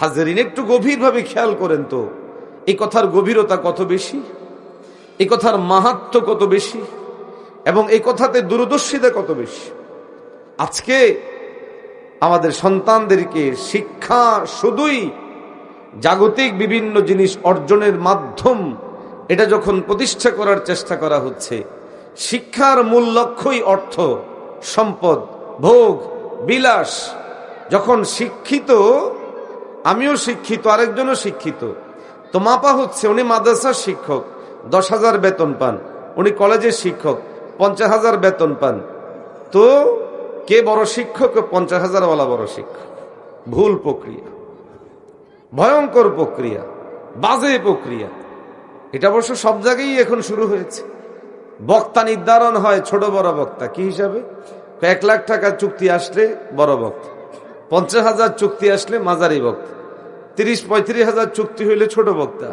হাজারিন, একটু গভীরভাবে খেয়াল করেন তো, এই কথার গভীরতা কত বেশি? এই কথার মাহাত্ম কত বেশি? এবং এই কথাতে দূরদর্শিতা কত বেশি? আজকে আমাদের সন্তানদেরকে শিক্ষা শুধুই জাগতিক বিভিন্ন জিনিস অর্জনের মাধ্যম, এটা যখন প্রতিষ্ঠা করার চেষ্টা করা হচ্ছে, শিক্ষার মূল লক্ষ্যই অর্থ, সম্পদ, ভোগ, বিলাস। যখন শিক্ষিত আমিও শিক্ষিত, আরেকজনও শিক্ষিত। তো মাপা হচ্ছে, উনি মাদ্রাসার শিক্ষক, দশ হাজার বেতন পান। উনি কলেজের শিক্ষক, পঞ্চাশ হাজার বেতন পান। তো কে বড় শিক্ষক পঞ্চাশ হাজারওয়ালা বড় শিক্ষক? ভুল প্রক্রিয়া। ভয়ঙ্কর প্রক্রিয়া। বাজে প্রক্রিয়া। এটা অবশ্য সব জায়গায় এখন শুরু হয়েছে। বক্তা নির্ধারণ হয় ছোট বড় বক্তা। কি হিসাবে? এক লাখ টাকা চুক্তি আসলে বড় বক্তা। পঞ্চাশ হাজার চুক্তি আসলে মাঝারি বক্তা। তিরিশ, পঁয়ত্রিশ হাজার চুক্তি হইলে ছোট বক্তা।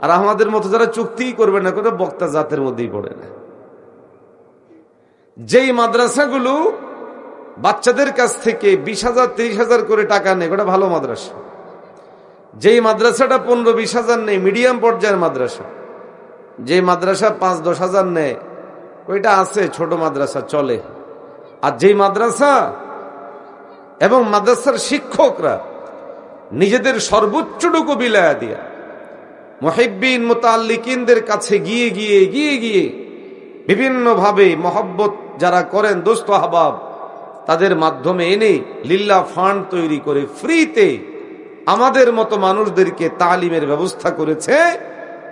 আর আমাদের মতো যারা চুক্তিই করবে না করে বক্তা জাতের মধ্যেই পড়ে না। যেই মাদ্রাসাগুলো বাচ্চাদের কাছ থেকে বিশ হাজার, তিরিশ হাজার করে টাকা নেয়, ওটা ভালো মাদ্রাসা। যেই মাদ্রাসাটা পনেরো, বিশ হাজার নেই মিডিয়াম পর্যায়ের মাদ্রাসা। যে মাদ্রাসা পাঁচ, দশ হাজার নেয়, ওইটা আছে, ছোট মাদ্রাসা, চলে। আর যেই মাদ্রাসা এবং মাদ্রাসার শিক্ষকরা নিজেদের সর্বোচ্চটুকু বিলায়া দিয়া মহিবিন মোতাল্লিকিনদের কাছে গিয়ে গিয়ে গিয়ে গিয়ে বিভিন্নভাবে মহব্বত যারা করেন দোস্ত হাবাব তাদের মাধ্যমে এনে লিল্লা ফান্ড তৈরি করে ফ্রিতে আমাদের মতো মানুষদেরকে তালিমের ব্যবস্থা করেছে।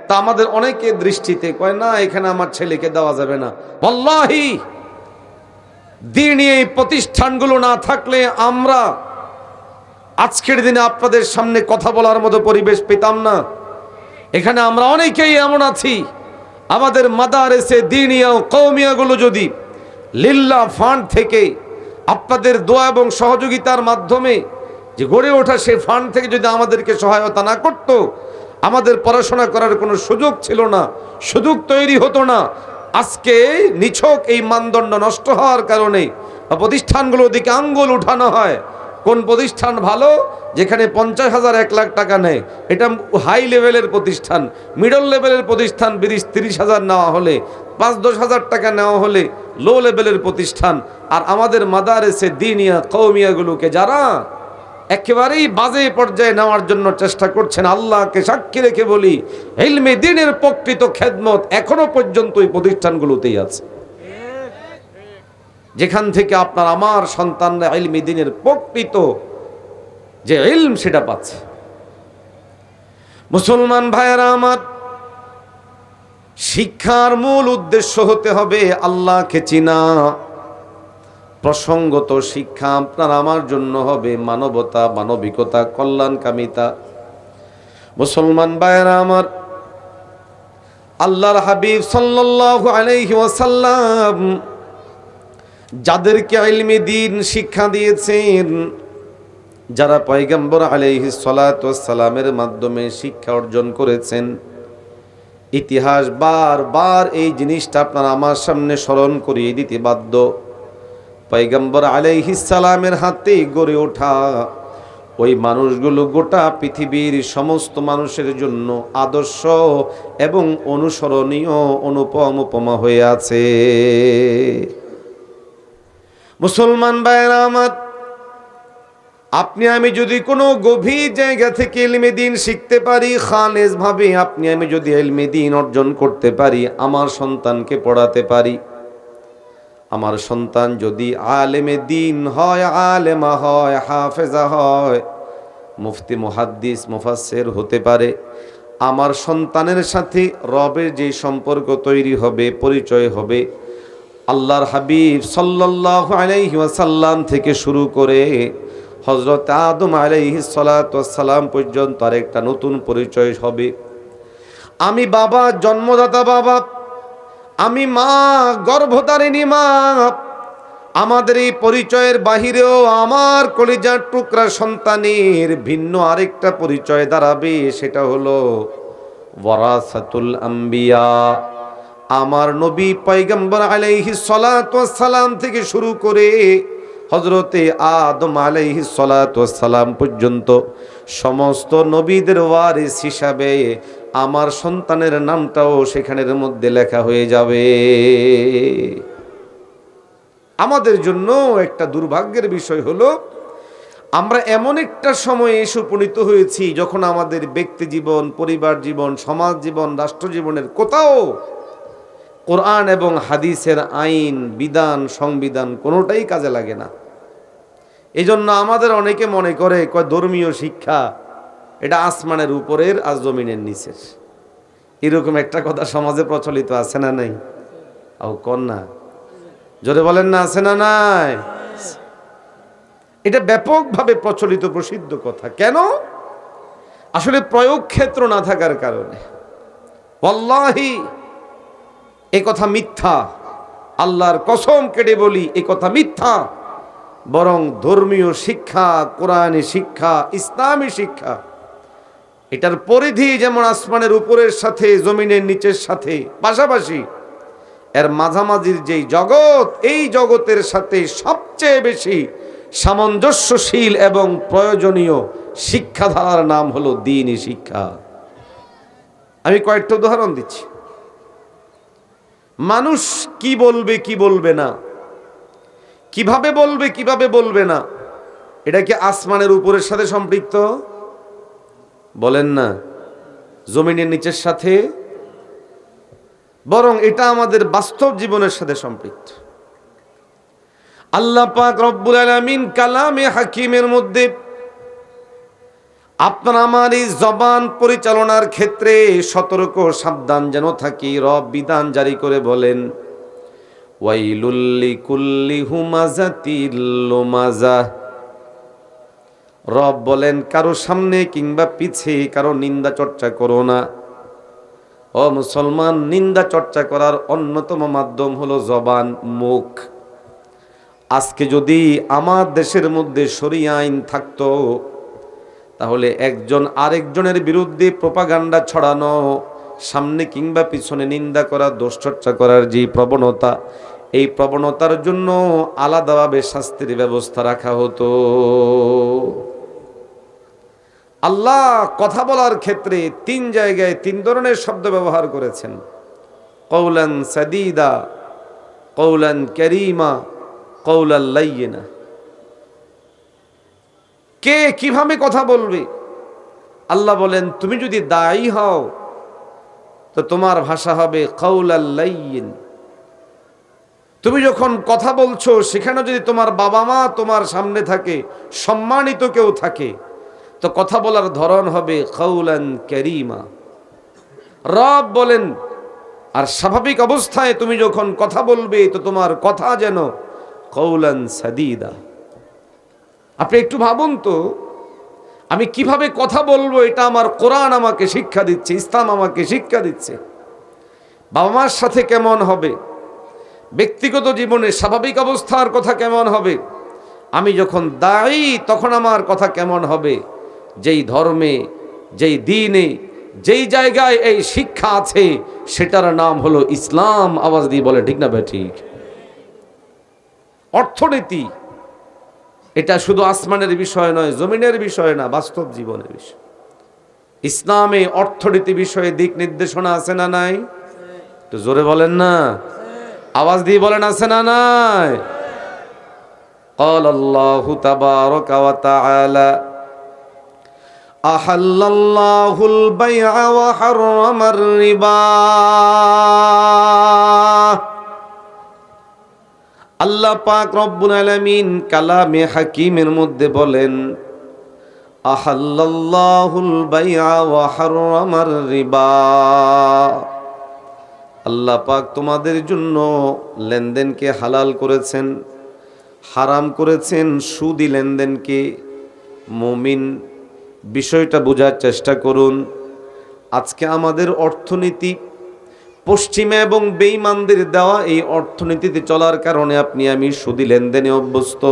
তা আমাদের অনেকে দৃষ্টিতে কয়, না, এখানে আমার ছেলেকে দেওয়া যাবে না। বল্লাহি দিনই এই প্রতিষ্ঠানগুলো না থাকলে আমরা আজকের দিনে আপনাদের সামনে কথা বলার মতো পরিবেশ পেতাম না। এখানে আমরা অনেকেই এমন আছি। আমাদের মাদার এসে দিনিয়া ও কৌমিয়াগুলো যদি লিল্লা ফান্ড থেকে আপনাদের দোয়া এবং সহযোগিতার মাধ্যমে যে গড়ে ওঠা সেই ফান্ড থেকে যদি আমাদেরকে সহায়তা না করত, আমাদের পড়াশোনা করার কোনো সুযোগ ছিল না, সুযোগ তৈরি হতো না। আজকে নিছক এই মানদণ্ড নষ্ট হওয়ার কারণে প্রতিষ্ঠানগুলোর দিকে আঙ্গুল উঠানো হয়। কোন প্রতিষ্ঠান ভালো? যেখানে পঞ্চাশ হাজার এক লাখ টাকা নেয়। এটা হাই লেভেলের প্রতিষ্ঠান। মিডল লেভেলের প্রতিষ্ঠান বিরিশ তিরিশ হাজার নেওয়া হলে, পাঁচ দশ হাজার টাকা নেওয়া হলে লো লেভেলের প্রতিষ্ঠান। আর আমাদের মাদারেসে দিনিয়া কৌমিয়াগুলোকে যারা একেবারেই বাজে পর্যায়ে নেওয়ার জন্য চেষ্টা করছেন আল্লাহকে সাক্ষী রেখে বলি, ইলমে দিনের প্রকৃত খেদমত এখনও পর্যন্ত এই প্রতিষ্ঠানগুলোতেই আছে। যেখান থেকে আপনার আমার সন্তানরা ইলমি দিনের প্রকৃত যে ইলম সেটা পাচ্ছে। মুসলমান ভাইয়েরা আমার, শিক্ষার মূল উদ্দেশ্য হতে হবে আল্লাহকে চিনা। প্রসঙ্গত শিক্ষা আপনার আমার জন্য হবে মানবতা, মানবিকতা, কল্যাণকামিতা। মুসলমান ভাইয়েরা আমার, আল্লাহর হাবিব সাল্লাল্লাহু যাদেরকে ইলমি দিন শিক্ষা দিয়েছেন, যারা পয়গম্বর আলাইহি সালামের মাধ্যমে শিক্ষা অর্জন করেছেন, ইতিহাস বার বার এই জিনিসটা আপনার আমার সামনে স্মরণ করিয়ে দিতে বাধ্য। পয়গম্বর আলাইহি সালামের হাতে গড়ে ওঠা। ওই মানুষগুলো গোটা পৃথিবীর সমস্ত মানুষের জন্য আদর্শ এবং অনুসরণীয় অনুপম উপমা হয়ে আছে। মুসলমান ভাইয়েরা আমার, আপনি আমি যদি কোনো গভীর জায়গা থেকে এলমে দিন শিখতে পারি, খালেজ ভাবে আপনি আমি যদি এলমে দিন অর্জন করতে পারি, আমার সন্তানকে পড়াতে পারি আমার সন্তান যদি আলেমে দিন হয়, আলেমা হয়, হাফেজা হয়, মুফতি, মুহাদ্দিস মুফাসের হতে পারে। আমার সন্তানের সাথে রবের যে সম্পর্ক তৈরি হবে, পরিচয় হবে, আল্লাহর হাবিব সাল্লাহ আলাইহি ওয়াসাল্লাম থেকে শুরু করে হজরত আদম আলাইহি সালাম পর্যন্ত আরেকটা নতুন পরিচয় হবে। আমি বাবা, জন্মদাতা বাবা আমি মা, গর্ভধারিণী মা, আমাদের এই পরিচয়ের বাহিরেও আমার কলিজার টুকরা সন্তানের ভিন্ন আরেকটা পরিচয় দাঁড়াবে, সেটা হলো আম্বিয়া। আমার নবী পয়গম্বর আলাইহি সালাম থেকে শুরু করে হজরতে আদম আলাইহি সালাম পর্যন্ত সমস্ত নবীদের ওয়ারিস হিসাবে আমার সন্তানের নামটাও সেখানের মধ্যে লেখা হয়ে যাবে। আমাদের জন্য একটা দুর্ভাগ্যের বিষয় হলো, আমরা এমন একটা সময়ে এসে উপনীত হয়েছি যখন আমাদের ব্যক্তি জীবন, পরিবার জীবন, সমাজ জীবন, রাষ্ট্র জীবনের কোথাও কোরআন এবং হাদিসের আইন, বিধান, সংবিধান কোনোটাই কাজে লাগে না। এই জন্য আমাদের অনেকে মনে করে, কয়, ধর্মীয় শিক্ষা এটা আসমানের উপরের আর জমিনের নিচের। এরকম একটা কথা সমাজে প্রচলিত আছে না নাই? ও কন্যা জোরে বলেন না, আছে না নাই? এটা ব্যাপকভাবে প্রচলিত প্রসিদ্ধ কথা। কেন? আসলে প্রয়োগ ক্ষেত্র না থাকার কারণে। ওয়াল্লাহি, এ কথা মিথ্যা। আল্লাহর কসম কেটে বলি, এ কথা মিথ্যা। বরং ধর্মীয় শিক্ষা, কোরআনী শিক্ষা, ইসলামী শিক্ষা এটার পরিধি যেমন আসমানের উপরের সাথে, জমিনের নিচের সাথে, পাশাপাশি এর মাঝামাঝির যেই জগৎ, এই জগতের সাথে সবচেয়ে বেশি সামঞ্জস্যশীল এবং প্রয়োজনীয় শিক্ষাধারার নাম হলো দিনই শিক্ষা। আমি কয়েকটা উদাহরণ দিচ্ছি। মানুষ কি বলবে কি বলবে না? কীভাবে বলবে কীভাবে বলবে না? এটা কি আসমানের উপরের সাথে সম্পৃক্ত? বলেন না, জমিনের নিচের সাথে, বরং এটা আমাদের বাস্তব জীবনের সাথে সম্পৃক্ত। আল্লাহ পাক রব্বুল আলামিন কালামে হাকিমের মধ্যে, আপনার আমার এই জবান পরিচালনার ক্ষেত্রে সতর্ক, সাবধান যেন থাকি, রব বিধান জারি করে বলেন ওয়াইলুল্লি কুল্লি হুমাজাতিল লোমাজা। রব বলেন, কারও সামনে কিংবা পিছে কারও নিন্দা চর্চা করো না। ও মুসলমান, নিন্দা চর্চা করার অন্যতম মাধ্যম হলো জবান, মুখ। আজকে যদি আমার দেশের মধ্যে সরিয়া আইন থাকতো, তাহলে একজন আরেকজনের বিরুদ্ধে প্রপাগান্ডা ছড়ানো, সামনে কিংবা পিছনে নিন্দা করা দোষচর্চা করার যে প্রবণতা, এই প্রবণতার জন্য আলাদাভাবে শাস্তির ব্যবস্থা রাখা হতো। আল্লাহ কথা বলার ক্ষেত্রে তিন জায়গায় তিন ধরনের শব্দ ব্যবহার করেছেন। কৌলান সাদিদা কৌলান ক্যারিমা কৌলাল্লাইনা কে কীভাবে কথা বলবে? আল্লাহ বলেন, তুমি যদি দায়ী হও, তো তোমার ভাষা হবে কৌলাল্লাইন তুমি যখন কথা বলছো, সেখানে যদি তোমার বাবা মা তোমার সামনে থাকে, সম্মানিত কেউ থাকে তো কথা বলার ধরন হবে কৌলান ক্যারিমা রব বলেন, আর স্বাভাবিক অবস্থায় তুমি যখন কথা বলবে, তো তোমার কথা যেন কৌলান সাদিদা। আপনি একটু ভাবুন তো, আমি কীভাবে কথা বলব এটা আমার কোরআন আমাকে শিক্ষা দিচ্ছে, ইসলাম আমাকে শিক্ষা দিচ্ছে। বাবা মার সাথে কেমন হবে? ব্যক্তিগত জীবনে স্বাভাবিক অবস্থার কথা কেমন হবে? আমি যখন দায়ী তখন আমার কথা কেমন হবে? যেই ধর্মে যেই দিনে যেই জায়গায় এই শিক্ষা আছে সেটার নাম হলো ইসলাম আওয়াজ দিয়ে বলে ঠিক না ভাই ঠিক অর্থনীতি এটা শুধু আসমানের বিষয় নয় জমিনের বিষয় না বাস্তব জীবনের বিষয় ইসলামে অর্থনীতি বিষয়ে দিক নির্দেশনা আছে না নাই তো জোরে বলেন না আওয়াজ দিয়ে বলেন আছে না নাই قال الله تبارك وتعالى أحل الله البيع وحرم الربا আল্লাহ পাক রব্বুল আলামিন কালামে হাকিমের মধ্যে বলেন আহাল্লাল্লাহুল বাইআ ওয়া হাররামার রিবা আল্লাহ পাক তোমাদের জন্য লেনদেনকে হালাল করেছেন হারাম করেছেন সুদি লেনদেনকে মুমিন বিষয়টা বোঝার চেষ্টা করুন। আজকে আমাদের অর্থনীতি, পশ্চিমা এবং বেইমানদের দেওয়া এই অর্থনীতিতে চলার কারণে আপনি আমি সুদি লেনদেনে অভ্যস্ত।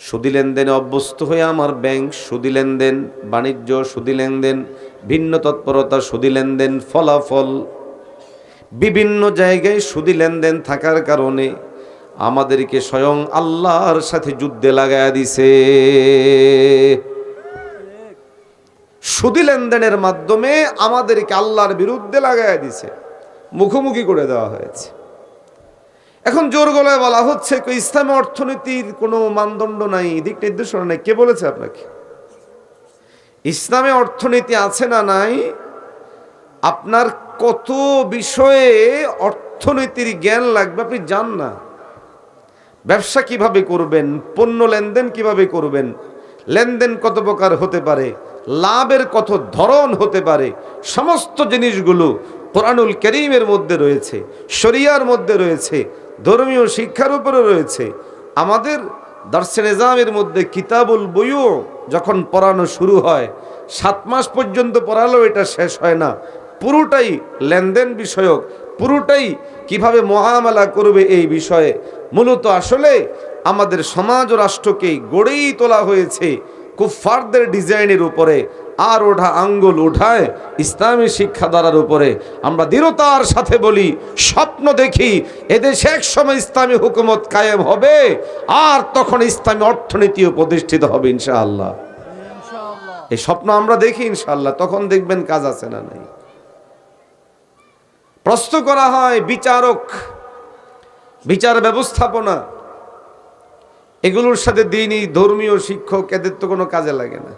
সুদি লেনদেনে অভ্যস্ত হয়ে আমার ব্যাংক সুদি লেনদেন, বাণিজ্য সুদি লেনদেন, ভিন্ন তৎপরতা সুদি লেনদেন, ফলাফল, বিভিন্ন জায়গায় সুদি লেনদেন থাকার কারণে আমাদেরকে স্বয়ং আল্লাহর সাথে যুদ্ধে লাগায়া দিছে। সুদি লেনদেনের মাধ্যমে আমাদেরকে আল্লাহর বিরুদ্ধে লাগাই দিছে, মুখোমুখি করে দেওয়া হয়েছে। এখন জোর গলায় বলা হচ্ছে ইসলামী অর্থনীতির কোনো মানদণ্ড নাই, দিক নির্দেশনা নাই। কে বলেছে আপনাকে? ইসলামে অর্থনীতি আছে না নাই? আপনার কত বিষয়ে অর্থনীতির জ্ঞান লাগবে আপনি জান না। ব্যবসা কীভাবে করবেন, পণ্য লেনদেন কীভাবে করবেন, লেনদেন কত প্রকার হতে পারে লাভের কত ধরন হতে পারে? সমস্ত জিনিসগুলো কোরআনুল করিমের মধ্যে রয়েছে, শরিয়ার মধ্যে রয়েছে, ধর্মীয় শিক্ষার উপরে রয়েছে। আমাদের দর্শে নিজামের মধ্যে কিতাবুল বইও যখন পড়ানো শুরু হয়, সাত মাস পর্যন্ত পড়ালেও এটা শেষ হয় না। পুরোটাই লেনদেন বিষয়ক, পুরোটাই কীভাবে মহামালা করবে এই বিষয়ে। মূলত আসলে আমাদের সমাজ রাষ্ট্রকে গড়েই তোলা হয়েছে। কুফফারদের ডিজাইনের উপরে আর ওঠা আঙ্গুল উঠায় ইসলামী শিক্ষা দ্বারার উপরে। আমরা দৃঢ়তার সাথে বলি, স্বপ্ন দেখি, এদেশে এক সময় ইসলামী হুকুমত কায়েম হবে, আর তখন ইসলামী অর্থনীতিও প্রতিষ্ঠিত হবে ইনশাআল্লাহ। এই স্বপ্ন আমরা দেখি ইনশাআল্লাহ, তখন দেখবেন কাজ আছে না নাই। প্রশ্ন করা হয়, বিচারক, বিচার ব্যবস্থাপনা এগুলোর সাথে দিনই ধর্মীয় শিক্ষক, এদের তো কোনো কাজে লাগে না।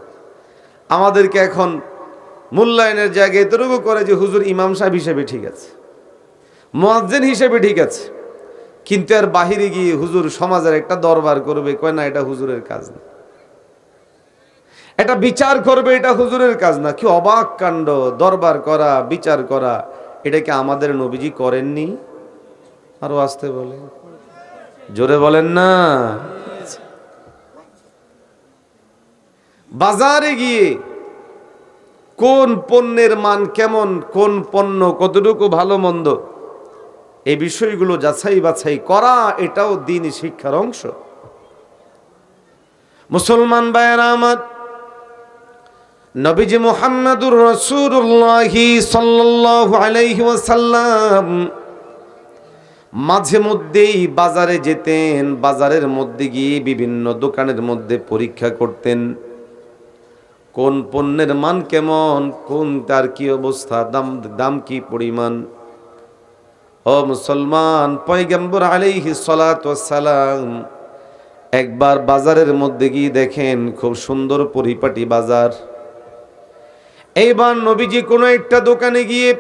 আমাদেরকে এখন মূল্যায়নের জায়গায় এতটুকু করে যে হুজুর ইমাম সাহেব হিসেবে ঠিক আছে, মোয়াজ্জেন হিসেবে ঠিক আছে, কিন্তু আর বাহিরে গিয়ে হুজুর সমাজের একটা দরবার করবে, কয় না, এটা হুজুরের কাজ না। এটা বিচার করবে, এটা হুজুরের কাজ না। কি অবাক কাণ্ড, দরবার করা, বিচার করা এটাকে আমাদের নবীজি করেননি? আরও আসতে বলে জোরে বলেন না। বাজারে গিয়ে কোন পণ্যের মান কেমন, কোন পণ্য কতটুকু ভালো, মন্দ, এই বিষয়গুলো যাচাই বাছাই করা, এটাও দিন শিক্ষার অংশ। মুসলমান ভাইয়েরা আমার, নবীজি মোহাম্মদুর রসুল্লাহি ওয়াসাল্লাম মাঝে মধ্যেই বাজারে যেতেন, বাজারের মধ্যে গিয়ে বিভিন্ন দোকানের মধ্যে পরীক্ষা করতেন। কোন পণ্যের মান কেমন? কোন, তার কি অবস্থা? দাম দাম কি পরিমাণ? ও মুসলমান, পয়গম্বর আলাইহি সালাম একবার বাজারের মধ্যে গিয়ে দেখেন, খুব সুন্দর পরিপাটি বাজার। এইবার নবীজি কোনো একটা দোকানে গিয়ে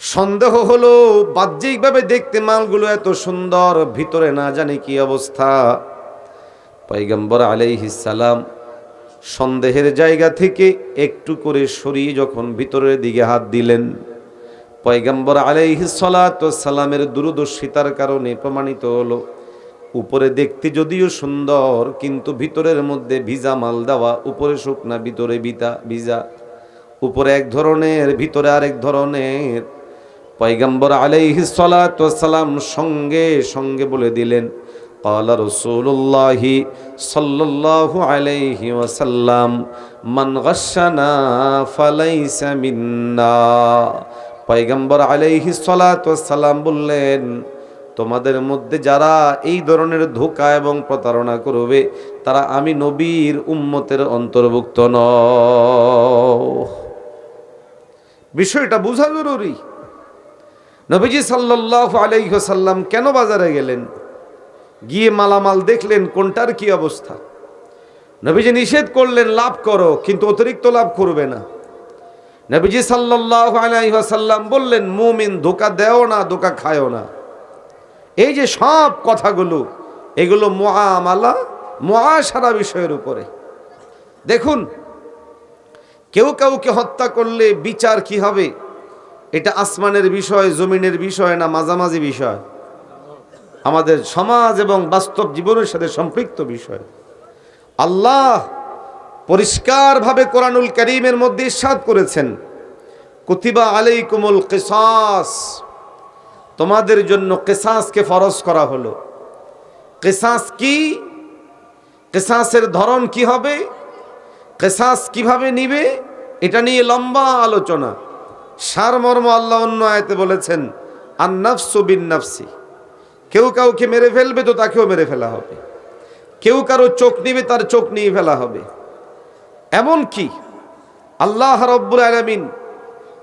সন্দেহ হলো, বাহ্যিকভাবে দেখতে মালগুলো এত সুন্দর, ভিতরে না জানি কি অবস্থা। পয়গম্বর আলাইহিস সালাম সন্দেহের জায়গা থেকে একটু করে সরিয়ে যখন ভিতরের দিকে হাত দিলেন, পয়গম্বর সালামের দূরদর্শিতার কারণে প্রমাণিত হলো, উপরে দেখতে যদিও সুন্দর, কিন্তু ভিতরের মধ্যে ভিজা মাল দেওয়া, উপরে শুকনা, ভিতরে বিতা, ভিজা। উপরে এক ধরনের, ভিতরে আরেক ধরনের। পয়গম্বর আলাইহি সালাম সঙ্গে সঙ্গে বলে দিলেন قال رسول الله صلى الله عليه وسلم من غشنا فليس منا পয়গম্বর আলাইহি সালাম বললেন তোমাদের মধ্যে যারা এই ধরনের ধোকা এবং প্রতারণা করবে তারা আমি নবীর উম্মতের অন্তর্ভুক্ত ন বিষয়টা বোঝা জরুরি নবীজি সাল্লাহ আলাইসাল্লাম কেন বাজারে গেলেন গিয়ে মালামাল দেখলেন, কোনটার কি অবস্থা? নবীজি নিষেধ করলেন, লাভ করো, কিন্তু অতিরিক্ত লাভ করবে না। নবীজি সাল্লাহ আলাইসাল্লাম বললেন, মুমিন ধোকা দেও না, ধোকা খায়ও না। এই যে সব কথাগুলো, এগুলো মহামালা মহাসারা বিষয়ের উপরে। দেখুন, কেউ কাউকে হত্যা করলে বিচার কি হবে? এটা আসমানের বিষয়, জমিনের বিষয় না, মাঝামাঝি বিষয়। আমাদের সমাজ এবং বাস্তব জীবনের সাথে সম্পৃক্ত বিষয়। আল্লাহ পরিষ্কারভাবে কোরআনুল করিমের মধ্যে ইস্বাদ করেছেন, কুতিবা আলাইকুমুল কিসাস, তোমাদের জন্য কেসাসকে ফরজ করা হলো। কেসাস কি? কেসাসের ধরন কি হবে? কেসাস কীভাবে নিবে? এটা নিয়ে লম্বা আলোচনা। সারমর্ম আল্লাহ অন্য আয়তে বলেছেন, আন্নাফসু বিন নাফসি কেউ কাউকে মেরে ফেলবে তো তাকেও মেরে ফেলা হবে। কেউ কারও চোখ নিবে তার চোখ নিয়ে ফেলা হবে। এমন কি? আল্লাহ রব্বুল আলমিন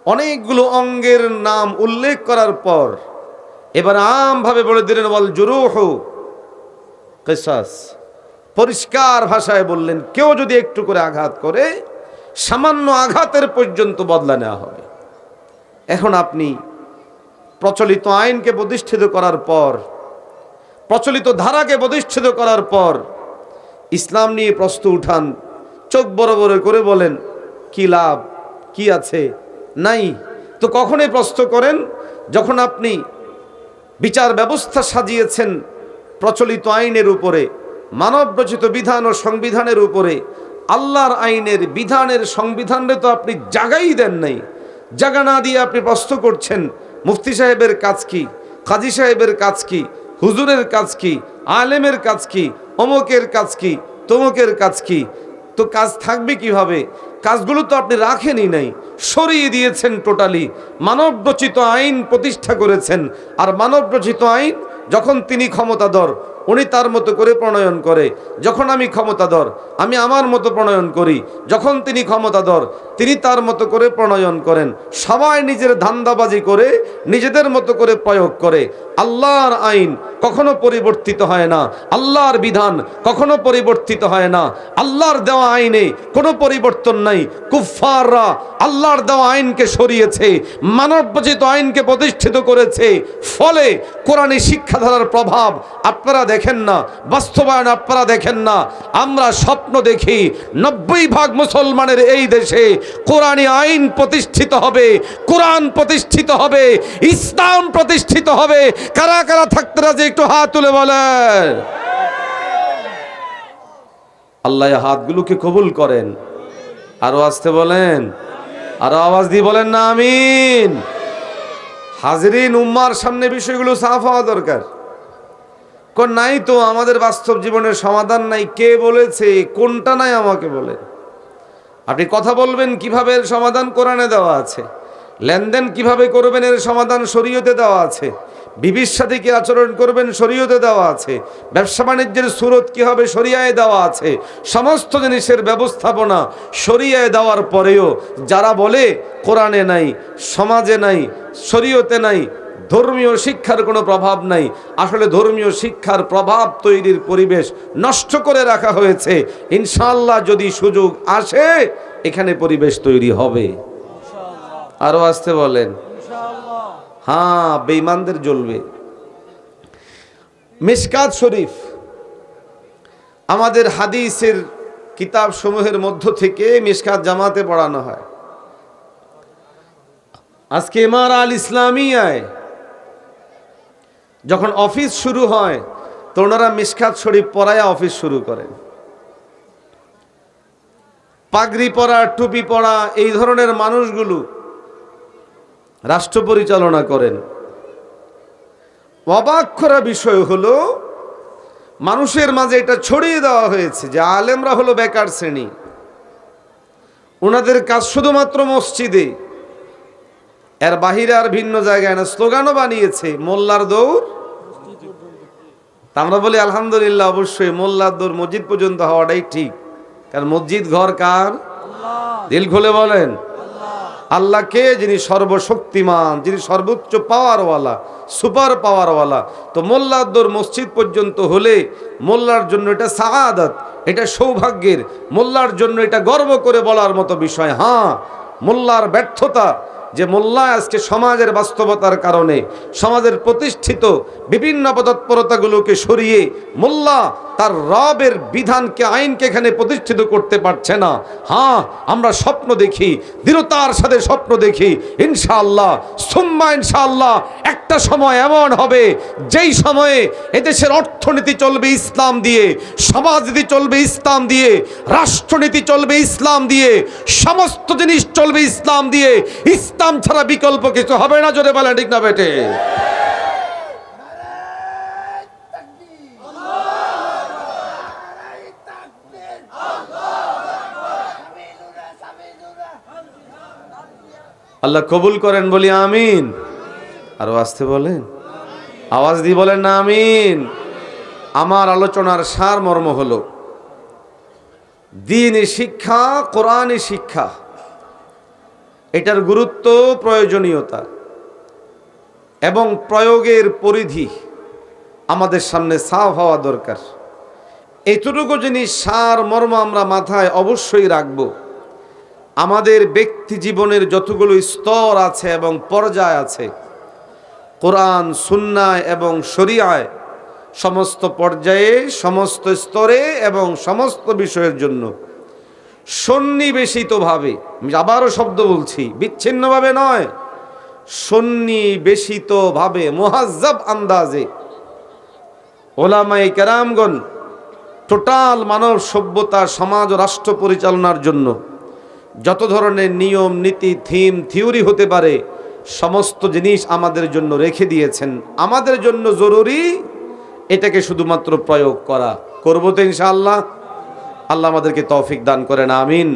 অনেকগুলো অঙ্গের নাম উল্লেখ করার পর এবার আমভাবে বলে দিলেন বল জুরুহ কেসাস। পরিষ্কার ভাষায় বললেন, কেউ যদি একটু করে আঘাত করে, সামান্য আঘাতের পর্যন্ত বদলা নেওয়া হবে। এখন আপনি প্রচলিত আইনকে প্রতিষ্ঠিত করার পর প্রচলিত ধারাকে প্রতিষ্ঠিত করার পর ইসলাম নিয়ে প্রশ্ন উঠান। চোখ বড় বড় করে বলেন, কি লাভ? কি আছে? নাই? তো কখনই প্রশ্ন করেন, যখন আপনি বিচার ব্যবস্থা সাজিয়েছেন প্রচলিত আইনের উপরে মানব রচিত বিধান ও সংবিধানের উপরে, আল্লাহর আইনের বিধানের সংবিধানে তো আপনি জাগাই দেন নাই। জাগা না দিয়ে আপনি প্রশ্ন করছেন, মুফতি সাহেবের কাজ কি? কাজী সাহেবের কাজ কি? হুজুরের কাজ কি? আলেমের কাজ কি? অমুকের কাজ কি? তমুকের কাজ কি? তো কাজ থাকবে কীভাবে? কাজগুলো তো আপনি রাখেনই নাই। সরিয়ে দিয়েছেন টোটালি মানব রচিত আইন প্রতিষ্ঠা করেছেন। আর মানব রচিত আইন যখন তিনি ক্ষমতাধর উনি তার মতো করে প্রণয়ন করে, যখন আমি ক্ষমতাধর, আমি আমার মতো প্রণয়ন করি, যখন তিনি ক্ষমতাধর, তিনি তার মতো করে প্রণয়ন করেন, সবাই নিজের ধান্দাবাজি করে, নিজেদের মতো করে প্রয়োগ করে। আল্লাহর আইন কখনো পরিবর্তিত হয় না, আল্লাহর বিধান কখনো পরিবর্তিত হয় না, আল্লাহর দেওয়া আইনে কোনো পরিবর্তন নাই। কুফাররা আল্লাহর দেওয়া আইনকে সরিয়েছে মানবচিত আইনকে প্রতিষ্ঠিত করেছে, ফলে কোরআনী শিক্ষাধারার প্রভাব আপনারা দেখেন। না, বাস্তবায়ন আপনারা দেখেন না। আমরা স্বপ্ন দেখি নব্বই ভাগ মুসলমানের এই দেশে কোরআনী আইন প্রতিষ্ঠিত হবে, কোরআন প্রতিষ্ঠিত হবে, ইসলাম প্রতিষ্ঠিত হবে। কারা কারা থাকতে রাজি একটু হাত তুলে বলেন। আল্লাহ হাতগুলোকে কবুল করেন। আরও আসতে বলেন, আরও আওয়াজ দিয়ে বলেন না, আমিন। হাজরিন, উম্মার সামনে বিষয়গুলো সাফ হওয়া দরকার। নাই তো আমাদের বাস্তব জীবনের সমাধান নাই। কে বলেছে? কোনটা নাই আমাকে বলেন আপনি কথা বলবেন, কীভাবে এর সমাধান? কোরআনে দেওয়া আছে। লেনদেন কীভাবে করবেন, এর সমাধান শরীয়তে দেওয়া আছে। বিবির সাথে কি আচরণ করবেন, শরীয়তে দেওয়া আছে। ব্যবসা বাণিজ্যের সুরত কি হবে শরিয়ায় দেওয়া আছে। সমস্ত জিনিসের ব্যবস্থাপনা শরিয়ায় দেওয়ার পরেও যারা বলে, কোরআনে নাই, সমাজে নাই, শরীয়তে নাই ধর্মীয় শিক্ষার কোনো প্রভাব নাই। আসলে ধর্মীয় শিক্ষার প্রভাব তৈরির পরিবেশ নষ্ট করে রাখা হয়েছে। ইনশাল্লাহ যদি সুযোগ আসে, এখানে পরিবেশ তৈরি হবে। আরও আসতে বলেন। হ্যাঁ বেঈমানদের জ্বলবে। মিসকাত শরীফ, আমাদের হাদিসের কিতাব সমূহের মধ্য থেকে মিসকাত জামাতে পড়ানো হয়। আজকে এমার আল ইসলামিয়ায় যখন অফিস শুরু হয়, তো ওনারা মিসকাত শরীফ পড়ায় অফিস শুরু করেন। পাগড়ি পরা, টুপি পরা, এই ধরনের মানুষগুলো রাষ্ট্র পরিচালনা করেন। অবাক করা বিষয় হলো, মানুষের মাঝে এটা ছড়িয়ে দেওয়া হয়েছে যে আলেমরা হলো বেকার শ্রেণি। ওনাদের কাজ শুধুমাত্র মসজিদে এর বাহিরে আর ভিন্ন জায়গায় না স্লোগানও বানিয়েছে মোল্লার দৌড়। আমরা বলি আলহামদুলিল্লাহ অবশ্যই মোল্লার দৌড় মসজিদ পর্যন্ত হওয়াটাই ঠিক। কারণ মসজিদ ঘর কার? দিল খুলে বলেন আল্লাহ কে? যিনি সর্বশক্তিমান যিনি সর্বোচ্চ পাওয়ারওয়ালা সুপার পাওয়ারওয়ালা। তো মোল্লার দৌড় মসজিদ পর্যন্ত হলে মোল্লার জন্য এটা সাহাদাত এটা সৌভাগ্যের মোল্লার জন্য এটা গর্ব করে বলার মতো বিষয়। হ্যাঁ মোল্লার ব্যর্থতা যে মোল্লা আজকে সমাজের বাস্তবতার কারণে, সমাজের প্রতিষ্ঠিত বিভিন্ন পদৎপরতাগুলোকে সরিয়ে মোল্লা তার রবের বিধানকে, আইনকে এখানে প্রতিষ্ঠিত করতে পারছে না। হ্যাঁ আমরা স্বপ্ন দেখি, দৃঢ়তার সাথে স্বপ্ন দেখি, ইনশাআল্লাহ, সুম্মা ইনশাআল্লাহ, একটা সময় এমন হবে, যেই সময়ে এদেশের অর্থনীতি চলবে ইসলাম দিয়ে, সমাজনীতি চলবে ইসলাম দিয়ে, রাষ্ট্রনীতি চলবে ইসলাম দিয়ে, সমস্ত জিনিস চলবে ইসলাম দিয়ে, ইসলাম ছাড়া বিকল্প কিছু হবে না যদি বলেন, ঠিক না বেটে আল্লাহ কবুল করেন, বলি আমিন। আরও আসতে বলেন? আওয়াজ দিয়ে বলেন না, আমিন। আমার আলোচনার সার মর্ম হলো দিনই শিক্ষা কোরআনই শিক্ষা। এটার গুরুত্ব প্রয়োজনীয়তা এবং প্রয়োগের পরিধি আমাদের সামনে সাফ হওয়া দরকার। এতটুকু জিনিস সার, মর্ম আমরা মাথায় অবশ্যই রাখব। আমাদের ব্যক্তি জীবনের যতগুলো স্তর আছে এবং পর্যায় আছে, কোরআন সুন্নায় এবং শরিয়ায়, সমস্ত পর্যায়ে, সমস্ত স্তরে এবং সমস্ত বিষয়ের জন্য সন্নিবেশিতভাবে, আমি আবারও শব্দ বলছি, বিচ্ছিন্নভাবে নয়, সন্নিবেশিতভাবে, মোহাজ্জাব আন্দাজে ওলামাই কেরামগণ, টোটাল মানব সভ্যতা, সমাজ ও রাষ্ট্র পরিচালনার জন্য যত ধরনের নিয়ম, নীতি, থিম, থিওরি হতে পারে, সমস্ত জিনিস আমাদের জন্য রেখে দিয়েছেন। আমাদের জন্য জরুরি এটাকে শুধুমাত্র প্রয়োগ করা। করব তো ইনশাআল্লাহ। আল্লাহ আমাদেরকে তৌফিক দান করেন আমিন।